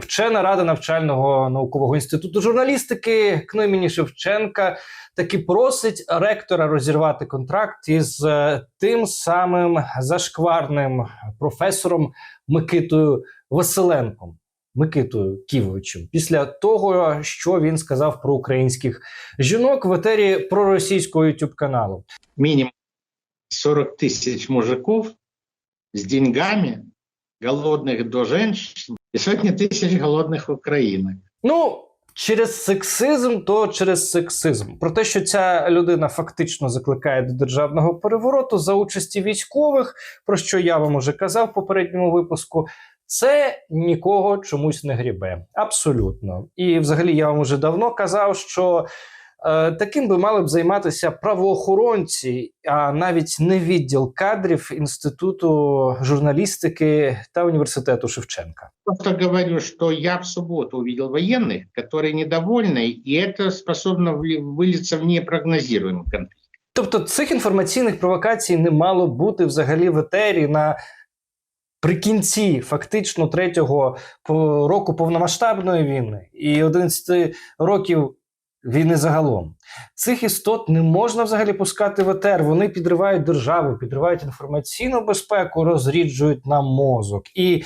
Вчена рада навчального наукового інституту журналістики КНУ Шевченка таки просить ректора розірвати контракт із е, тим самим зашкварним професором Микитою Василенком. Микитою Ківовичем після того, що він сказав про українських жінок в етері проросійського youtube каналу. минимум 40 тысяч мужиков с деньгами, голодных до женщин, и сотни тысяч голодных украинок. Ну, через сексизм, то через сексизм. Про те, що ця людина фактично закликає до державного перевороту за участі військових, про що я вам уже казав в попередньому випуску. Це нікого чомусь не грібе. Абсолютно. І взагалі я вам уже давно казав, що таким би мали б займатися правоохоронці, а навіть не відділ кадрів Інституту журналістики та університету Шевченка. Просто говорю, что я в субботу увидел военных, которые недовольны, и это способно вли- вылиться в непрогнозируемый конфликт. Тобто цих інформаційних провокацій не мало бути взагалі в етері на прикінці фактично третього по- року повномасштабної війни і 11 років війни загалом. Цих істот не можна взагалі пускати в етер. Вони підривають державу, підривають інформаційну безпеку, розріджують нам мозок. І